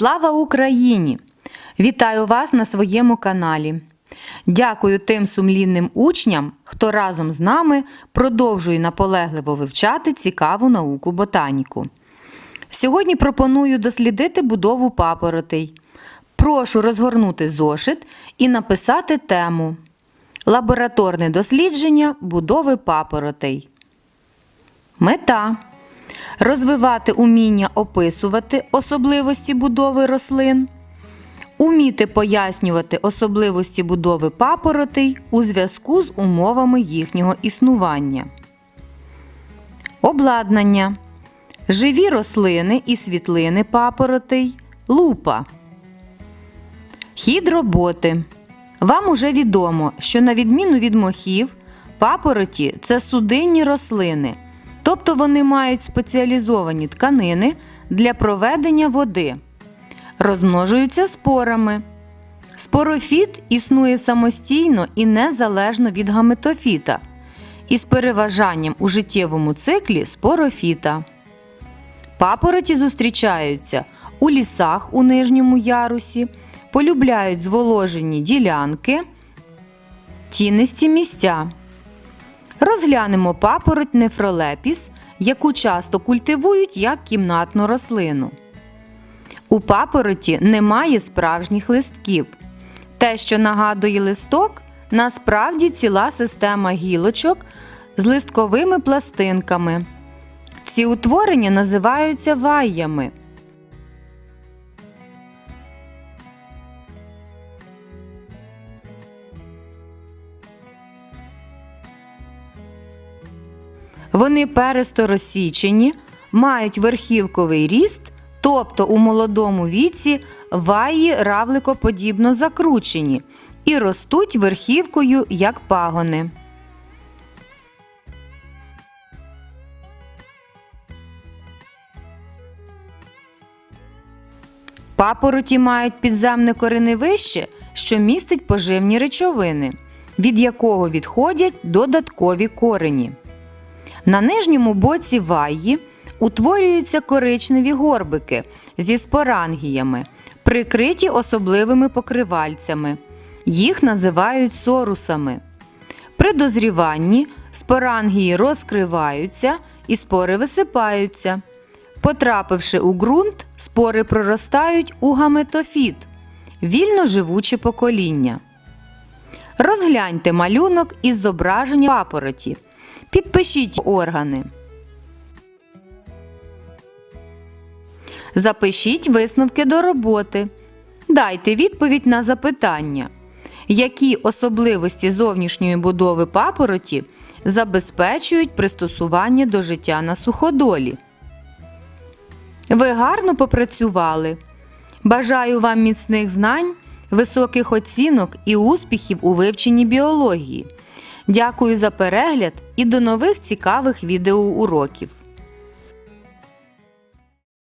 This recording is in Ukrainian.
Слава Україні! Вітаю вас на своєму каналі. Дякую тим сумлінним учням, хто разом з нами продовжує наполегливо вивчати цікаву науку ботаніку. Сьогодні пропоную дослідити будову папоротей. Прошу розгорнути зошит і написати тему Лабораторне дослідження будови папоротей. Мета розвивати уміння описувати особливості будови рослин, уміти пояснювати особливості будови папоротей у зв'язку з умовами їхнього існування. Обладнання. Живі рослини і світлини папоротей. Лупа. Хід роботи. Вам уже відомо, що на відміну від мохів, папороті це судинні рослини, тобто вони мають спеціалізовані тканини для проведення води, розмножуються спорами. Спорофіт існує самостійно і незалежно від гаметофіта, із переважанням у життєвому циклі спорофіта. Папороті зустрічаються у лісах у нижньому ярусі, полюбляють зволожені ділянки, тінисті місця. Розглянемо папороть нефролепіс, яку часто культивують як кімнатну рослину. У папороті немає справжніх листків. Те, що нагадує листок, насправді ціла система гілочок з листковими пластинками. Ці утворення називаються вайями. Вони пересто розсічені, мають верхівковий ріст, тобто у молодому віці ваї равликоподібно закручені і ростуть верхівкою як пагони. Папороті мають підземне кореневище, що містить поживні речовини, від якого відходять додаткові корені. На нижньому боці ваї утворюються коричневі горбики зі спорангіями, прикриті особливими покривальцями. Їх називають сорусами. При дозріванні спорангії розкриваються і спори висипаються. Потрапивши у ґрунт, спори проростають у гаметофіт вільно живуче покоління. Розгляньте малюнок із зображення папороті. Підпишіть органи. Запишіть висновки до роботи. Дайте відповідь на запитання. Які особливості зовнішньої будови папороті забезпечують пристосування до життя на суходолі? Ви гарно попрацювали. Бажаю вам міцних знань, високих оцінок і успіхів у вивченні біології. Дякую за перегляд і до нових цікавих відеоуроків.